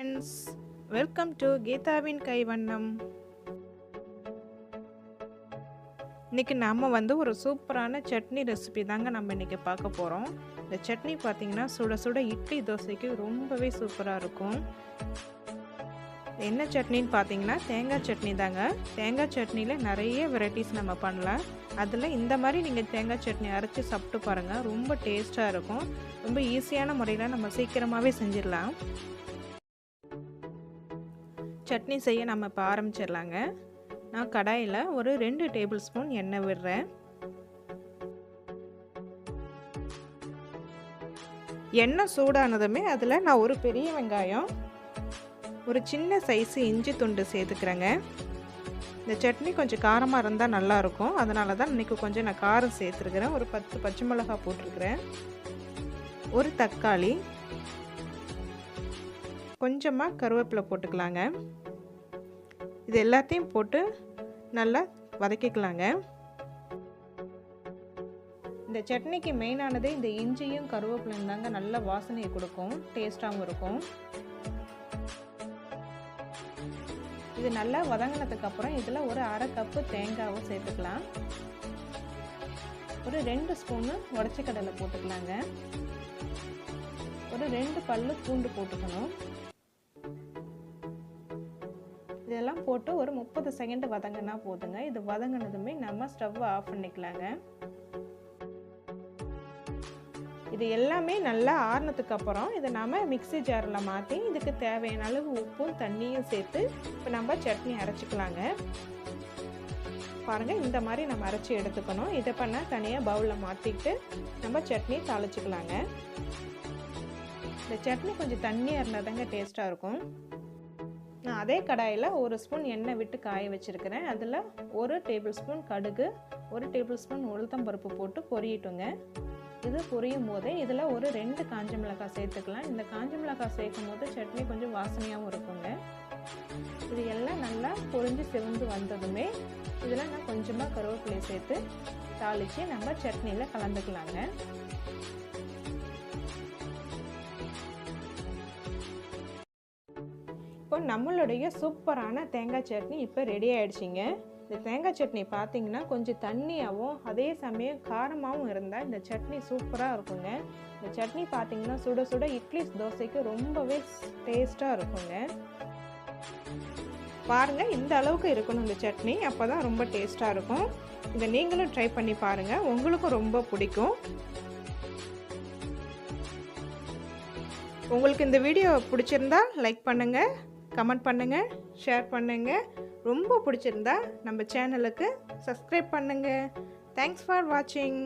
Friends welcome to கீதாவின் கைவண்ணம் இன்றைக்கி நம்ம வந்து ஒரு சூப்பரான சட்னி ரெசிபி தாங்க நம்ம இன்றைக்கி பார்க்க போகிறோம் இந்த சட்னி பார்த்திங்கன்னா சுட சுட இட்லி தோசைக்கு ரொம்பவே சூப்பராக இருக்கும். என்ன சட்னின்னு பார்த்தீங்கன்னா தேங்காய் சட்னி தாங்க. தேங்காய் சட்னியில் நிறைய வெரைட்டிஸ் நம்ம பண்ணலாம். அதில் இந்த மாதிரி நீங்கள் தேங்காய் சட்னி அரைச்சி சாப்பிட்டு பாருங்கள் ரொம்ப டேஸ்ட்டாக இருக்கும். ரொம்ப ஈஸியான முறையில் நம்ம சீக்கிரமாகவே செஞ்சிடலாம். சட்னி செய்ய நம்ம இப்போ ஆரம்பிச்சிடலாங்க. நான் கடாயில் ஒரு ரெண்டு டேபிள் ஸ்பூன் எண்ணெய் விடுறேன். எண்ணெய் சூடானதுமே அதில் நான் ஒரு பெரிய வெங்காயம் ஒரு சின்ன சைஸு இஞ்சி துண்டு சேர்த்துக்கிறேங்க. இந்த சட்னி கொஞ்சம் காரமாக இருந்தால் நல்லாயிருக்கும் அதனால தான் இன்றைக்கி கொஞ்சம் நான் காரம் சேர்த்துருக்குறேன். ஒரு பத்து பச்சை மிளகா போட்டிருக்கிறேன். ஒரு தக்காளி கொஞ்சமாக கருவேப்பிலை போட்டுக்கலாங்க. இது எல்லாத்தையும் போட்டு நல்லா வதக்கிக்கலாங்க. இந்த சட்னிக்கு மெயினானது இந்த இஞ்சியும் கருவேப்பிலையும் தாங்க நல்ல வாசனையை கொடுக்கும் டேஸ்ட்டாகவும் இருக்கும். இது நல்லா வதங்கினதுக்கு அப்புறம் இதில் ஒரு அரை கப்பு தேங்காவும் சேர்த்துக்கலாம். ஒரு ரெண்டு ஸ்பூனு உடச்சி கடலை போட்டுக்கலாங்க. ஒரு ரெண்டு பல்லு பூண்டு போட்டுக்கணும். இதெல்லாம் போட்டு ஒரு முப்பது செகண்ட் வதங்கினா போதுங்க. இது வதங்கினதுமே நம்ம ஸ்டவ் ஆஃப் பண்ணிக்கலாங்க. இது எல்லாமே நல்லா ஆறினதுக்கு அப்புறம் இதை நம்ம மிக்சி ஜாரில் மாற்றி இதுக்கு தேவையான அளவு உப்பும் தண்ணியும் சேர்த்து இப்போ நம்ம சட்னி அரைச்சிக்கலாங்க. பாருங்கள் இந்த மாதிரி நம்ம அரைச்சி எடுத்துக்கணும். இதை பண்ணால் தனியாக பவுலில் மாற்றிக்கிட்டு நம்ம சட்னி தாளிச்சிக்கலாங்க. இந்த சட்னி கொஞ்சம் தண்ணியாக இருந்தால் தாங்க டேஸ்ட்டாக இருக்கும். நான் அதே கடாயில் ஒரு ஸ்பூன் எண்ணெய் விட்டு காய வச்சுருக்கிறேன். அதில் ஒரு டேபிள் ஸ்பூன் கடுகு ஒரு டேபிள் ஸ்பூன் உளுத்தம்பருப்பு போட்டு பொரியட்டுங்க. இது பொரியும் போதே இதில் ஒரு ரெண்டு காஞ்ச மிளகாய் சேர்த்துக்கலாம். இந்த காஞ்ச மிளகாய் சேர்க்கும் போது சட்னி கொஞ்சம் வாசனையாகவும் இருக்குங்க. இது எல்லாம் நல்லா பொரிஞ்சு சிவந்து வந்ததுமே இதில் நான் கொஞ்சமாக கருவேப்பிலையை சேர்த்து தாளித்து நம்ம சட்னியில் கலந்துக்கலாங்க. நம்மளுடைய சூப்பரான தேங்காய் சட்னி இப்போ ரெடி ஆகிடுச்சிங்க இந்த தேங்காய் சட்னி பார்த்தீங்கன்னா கொஞ்சம் தண்ணியாகவும் அதே சமயம் காரமாகவும் இருந்தால் இந்த சட்னி சூப்பராக இருக்குங்க. இந்த சட்னி பார்த்தீங்கன்னா சுட சுட இட்லி தோசைக்கு ரொம்பவே டேஸ்ட்டாக இருக்குங்க. பாருங்கள் இந்த அளவுக்கு இருக்கணும் இந்த சட்னி. அப்போ தான் ரொம்ப டேஸ்ட்டாக இருக்கும். இதை நீங்களும் ட்ரை பண்ணி பாருங்கள் உங்களுக்கும் ரொம்ப பிடிக்கும். உங்களுக்கு இந்த வீடியோ பிடிச்சிருந்தா லைக் பண்ணுங்கள் கமெண்ட் பண்ணுங்கள் ஷேர் பண்ணுங்கள் ரொம்ப பிடிச்சிருந்தா நம்ம சேனலுக்கு சப்ஸ்கிரைப் பண்ணுங்கள் தேங்க்ஸ் ஃபார் வாட்சிங்